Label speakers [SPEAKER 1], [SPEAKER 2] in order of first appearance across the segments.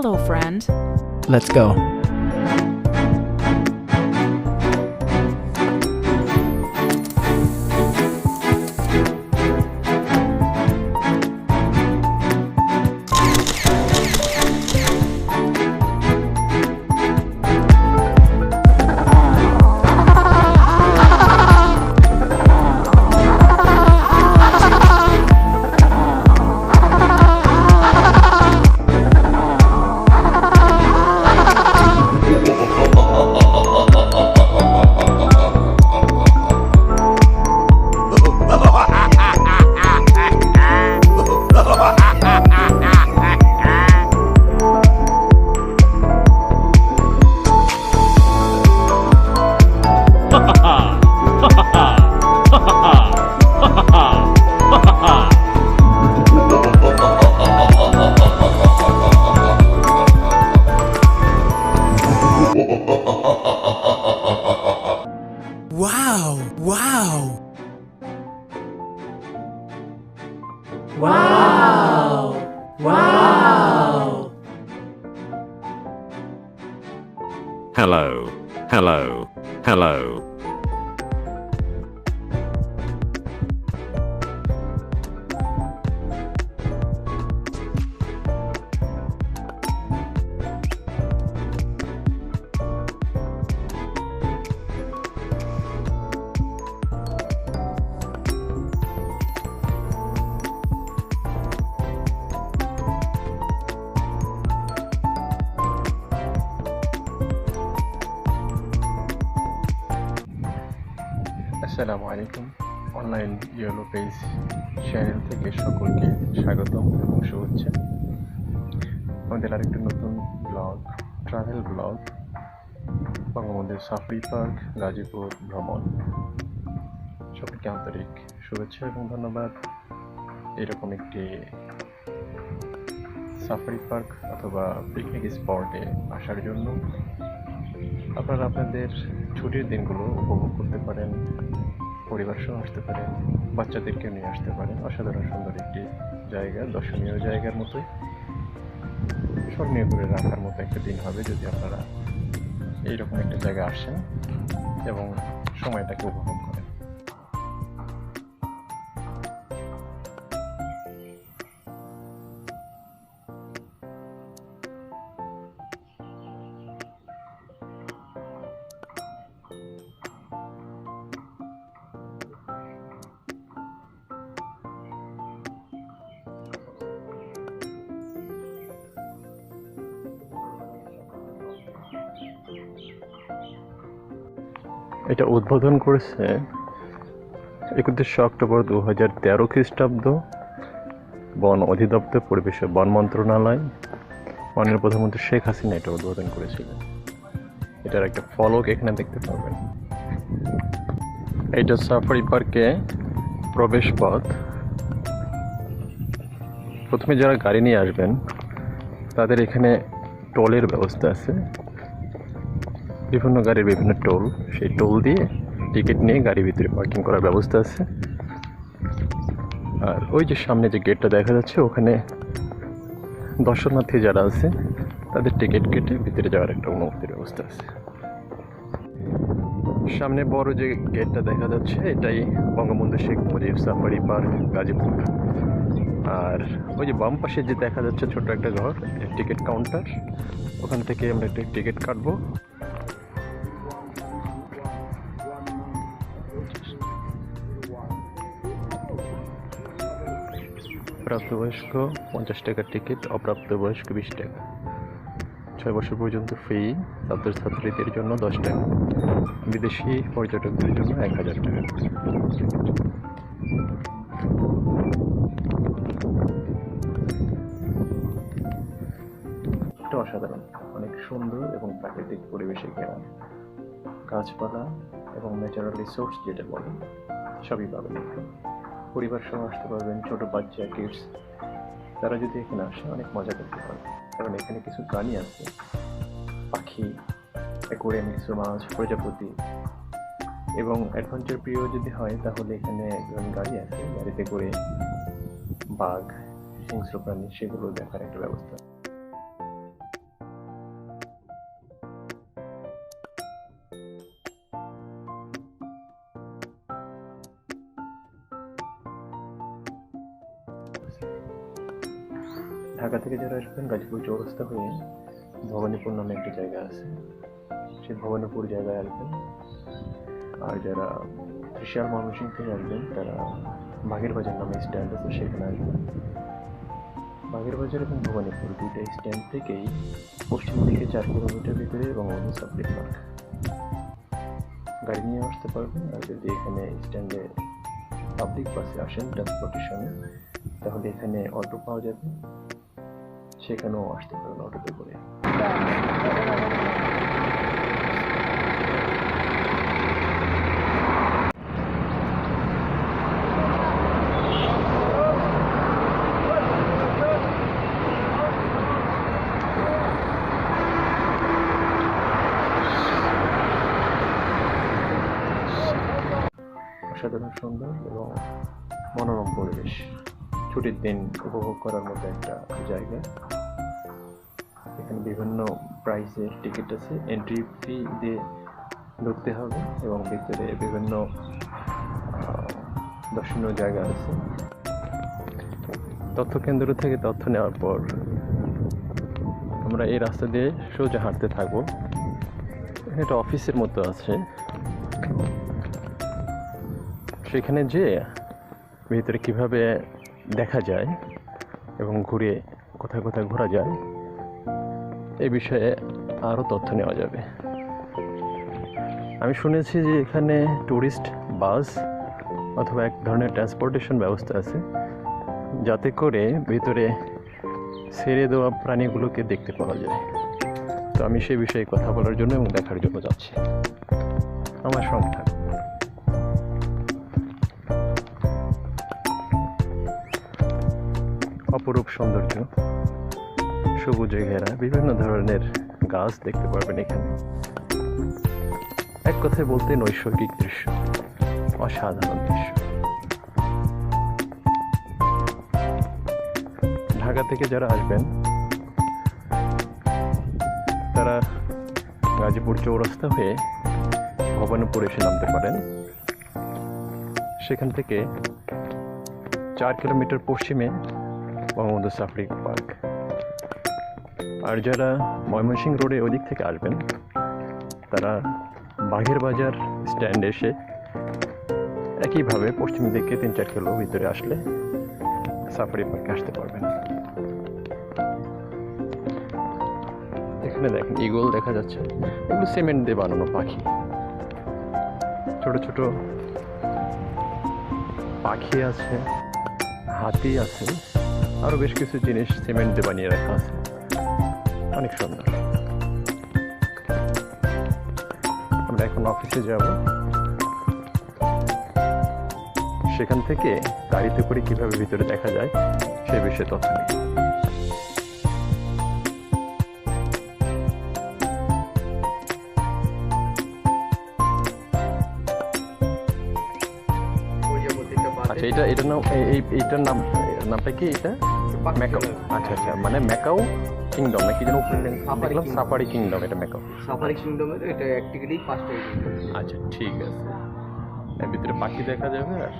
[SPEAKER 1] Hello, friend.
[SPEAKER 2] Let's go.
[SPEAKER 3] Yellow page channel থেকে সকলকে স্বাগতম এবং শুভেচ্ছা। আমাদের আরেকটি নতুন blog travel blog Bangabandhu safari park Gazipur ভ্রমণ। সকলকে আন্তরিক শুভেচ্ছা এবং ধন্যবাদ। এরকম একটি সাফারি পার্ক অথবা পিকনিক স্পটে আসার জন্য আপনারা আপনাদের ছুটির দিনগুলো উপভোগ করতে পারেন পরিবার সহ আসতে পারেন। বাচ্চাদেরকে নিয়ে আসতে পারেন। অসাধারণ সুন্দর একটি জায়গা, দর্শনীয় জায়গার মতোই। স্মরণীয় করে রাখার মতো একটা দিন হবে যদি আপনারা এইরকম একটা জায়গায় আসেন এবং সময়টাকে উপভোগ করেন। এটা উদ্বোধন করেছে একত্রিশে অক্টোবর দু হাজার তেরো খ্রিস্টাব্দ বন অধিদপ্তর পরিবেশ বন মন্ত্রণালয়। মাননীয় প্রধানমন্ত্রী শেখ হাসিনা এটা উদ্বোধন করেছিলেন। এটার একটা ফলক এখানে দেখতে পাবেন। এটা সাফারি পার্কে প্রবেশ পথ প্রথমে যারা গাড়ি নিয়ে আসবেন, তাদের এখানে টোলের ব্যবস্থা আছে। বিভিন্ন গাড়ির বিভিন্ন টোল, সেই টোল দিয়ে টিকিট নিয়ে গাড়ির ভিতরে পার্কিং করার ব্যবস্থা আছে। আর ওই যে সামনে যে গেটটা দেখা যাচ্ছে, ওখানে দর্শনার্থী যারা আছে, তাদের টিকিট কেটে ভিতরে যাওয়ার একটা অনুমতির ব্যবস্থা আছে। সামনে বড় যে গেটটা দেখা যাচ্ছে, এটাই বঙ্গবন্ধু শেখ মুজিব সাফারি পার্ক, গাজীপুর। আর ওই যে বাম পাশে যে দেখা যাচ্ছে ছোট একটা ঘর, টিকিট কাউন্টার, ওখান থেকে আমরা একটা টিকিট কাটবো। প্রাপ্তবয়স্ক পঞ্চাশ টাকার টিকিট অপ্রাপ্তবয়স্ক বিশ টাকা। ছয় বছর পর্যন্ত ফ্রি ছাত্রছাত্রীদের জন্য দশ টাকা। বিদেশি পর্যটকদের জন্য এক হাজার টাকা। অসাধারণ, অনেক সুন্দর এবং প্রাকৃতিক পরিবেশে ঘেরা গাছপালা এবং ন্যাচারাল রিসোর্স যেটা বলে, সবই পাবেন। পরিবার সহ আসতে পারবেন ছোট বাচ্চা কিডস তারা যদি এখানে আসে, অনেক মজা করতে পারে কারণ এখানে কিছু প্রাণী আছে। পাখি, অ্যাকোরিয়াম, কিছু মাছ, প্রজাপতি। এবং অ্যাডভেঞ্চার প্রিয় যদি হয়, তাহলে এখানে একজন গাড়ি আছে। গাড়িতে করে বাঘ, হিংস্র প্রাণী, সেগুলো দেখার একটা ব্যবস্থা। থেকে যারা আসবেন, গাজীপুর চৌরাস্তা হয়ে ভবানীপুর নামে একটা জায়গা আছে। সেই ভবানীপুর জায়গায় আসবেন। আর যারা ত্রিশাল ময়মনসিং থেকে আসবেন, তারা বাগের বাজার নামে স্ট্যান্ড আছে, সেখানে আসবেন। বাগের বাজার এবং ভবানীপুর দুইটা স্ট্যান্ড থেকেই পশ্চিম দিকে চার কিলোমিটার ভিতরে এবং অন্য সাবজেক্ট পার্ক। গাড়ি নিয়ে আসতে পারবেন, আর যদি এখানে স্ট্যান্ডে পাবলিক বাসে আসেন ট্রান্সপোর্টেশনে তাহলে এখানে অটো পাওয়া যাবে। সেখানেও আসতে পারেন অটোতে করে। অসাধারণ সুন্দর এবং মনোরম পরিবেশ। ছুটির দিন উপভোগ করার মতো একটা জায়গা। এখানে বিভিন্ন প্রাইসের টিকিট আছে এন্ট্রি ফি দিয়ে ঢুকতে হবে এবং ভিতরে বিভিন্ন দর্শনীয় জায়গা আছে। তথ্য কেন্দ্র থেকে তথ্য নেওয়ার পর আমরা এই রাস্তা দিয়ে সোজা হাঁটতে থাকব। এটা অফিসের মতো আছে। সেখানে যে ভিতরে কীভাবে দেখা যায় এবং ঘুরে কোথায় কোথায় ঘোরা যায় এই বিষয়ে আরও তথ্য নেওয়া যাবে। আমি শুনেছি যে এখানে ট্যুরিস্ট বাস অথবা এক ধরনের ট্রান্সপোর্টেশন ব্যবস্থা আছে, যাতে করে ভিতরে ছেড়ে দেওয়া প্রাণীগুলোকে দেখতে পাওয়া যায়। তো আমি সেই বিষয়ে কথা বলার জন্য এবং দেখার জন্য যাচ্ছি। আমার সঙ্গে অপরূপ সৌন্দর্য, সবুজে ঘেরা, বিভিন্ন ধরনের গাছ দেখতে পারবেন এখানে। এক কথায় বলতে নৈসর্গিক দৃশ্য, অসাধারণ দৃশ্য। ঢাকা থেকে যারা আসবেন, তারা গাজীপুর চৌরাস্তা হয়ে ভবানীপুর এসে নামতে পারেন। সেখান থেকে চার কিলোমিটার পশ্চিমে বঙ্গবন্ধু সাফারি পার্ক। আর যারা ময়মনসিংহ রোডে ওদিক থেকে আসবেন, তারা বাঘের বাজার স্ট্যান্ড এসে একইভাবে পশ্চিম দিকে তিন চার কিলো ভিতরে আসলে সাফারি পার্কে আসতে পারবেন। এখানে দেখেন ইগল দেখা যাচ্ছে। এগুলো সিমেন্ট দিয়ে বানানো পাখি। ছোট ছোট পাখি আছে, হাতি আছে। আরও বেশ কিছু জিনিস সিমেন্টে বানিয়ে রাখা আছে। অনেক সুন্দর। আমরা এখন অফিসে যাব। সেখান থেকে গাড়িতে করে কীভাবে ভিতরে দেখা যায়, সে বিষয়ে তথ্য নেই। এটা এটার নাম এই- এই এইটার নাম নামটা কি এটা? ম্যাকাও আচ্ছা আচ্ছা মানে ম্যাকাও কিংডম নাকি যেন দেখলাম সাফারি কিংডম এটা ম্যাকাও
[SPEAKER 4] সাফারি কিংডমের এটা অ্যাক্টিভিটি ফার্স্ট
[SPEAKER 3] আচ্ছা ঠিক আছে। এর ভিতরে পাখি দেখা যাবে আর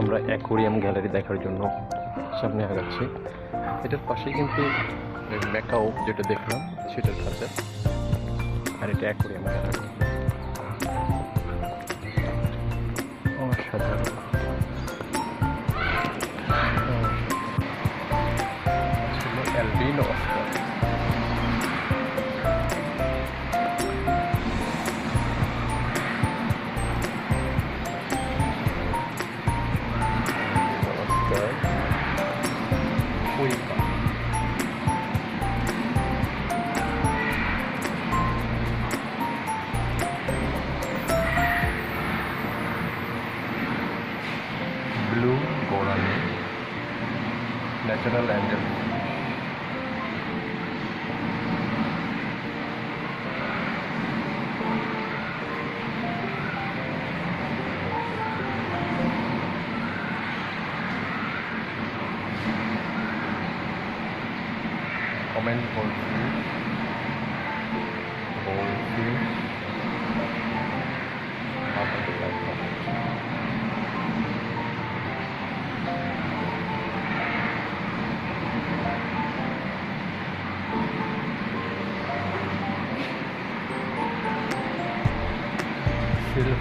[SPEAKER 3] আমরা অ্যাকোরিয়াম গ্যালারি দেখার জন্য সামনে আগাচ্ছি। এটার পাশেই কিন্তু ম্যাকাও যেটা দেখলাম, সেটার খাঁচা আর এটা অ্যাকোরিয়াম গ্যালারি। অসাধারণ। Albino. Oscar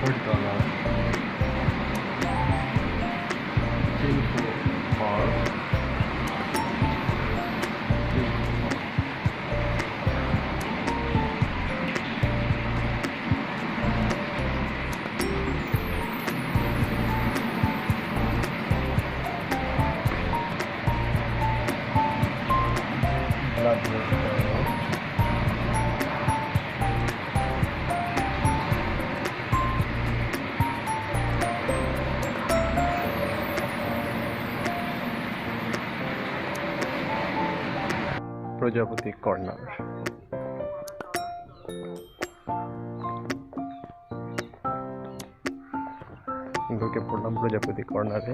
[SPEAKER 3] 버리다가 into bar Blood প্রজাপতি কর্নার ঢুকে পড়লাম প্রজাপতি কর্নারে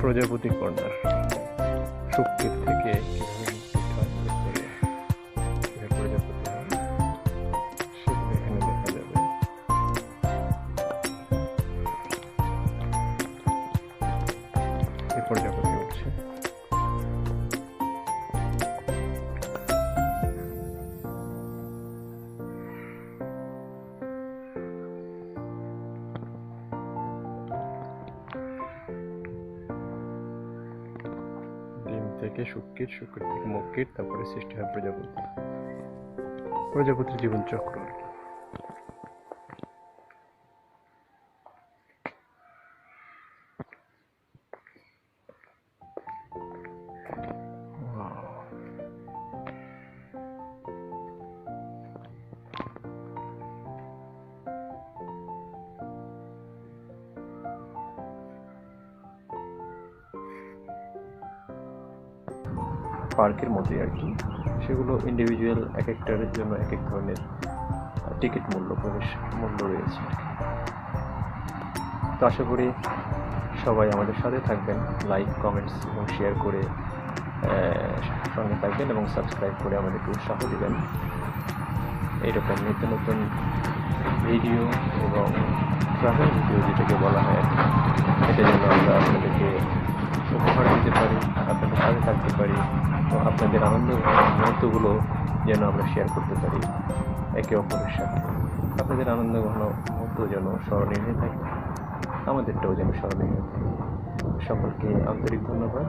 [SPEAKER 3] প্রজাপতি কর্নার শক্তির থেকে থেকে শুক্কির শুক্র থেকে মক্কির তারপরে সৃষ্টি হয় প্রজাপতি। প্রজাপতির জীবন পার্কের মতোই আর কি। সেগুলো ইন্ডিভিজুয়াল এক একটার জন্য এক এক ধরনের টিকিট মূল্য, প্রবেশ মূল্য রয়েছে তো আশা করি সবাই আমাদের সাথে থাকবেন। লাইক কমেন্টস এবং শেয়ার করে সঙ্গে থাকবেন এবং সাবস্ক্রাইব করে আমাদেরকে উৎসাহ দেবেন। এইরকম নিত্য নতুন ভিডিও এবং ট্রাভেল ভিডিও যেটাকে বলা হয় আপনাদের আনন্দ মুহূর্তগুলো যেন আমরা শেয়ার করতে পারি একে অপরের সাথে। আপনাদের আনন্দ ঘন মুহূর্ত যেন স্মরণীয় হয়ে থাকে, আমাদেরটাও যেন স্মরণীয় হয়ে থাকে। সকলকে আন্তরিক ধন্যবাদ।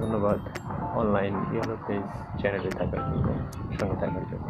[SPEAKER 3] ধন্যবাদ অনলাইন ইয়ালো পেজ চ্যানেলে থাকার জন্য, সঙ্গে থাকার জন্য।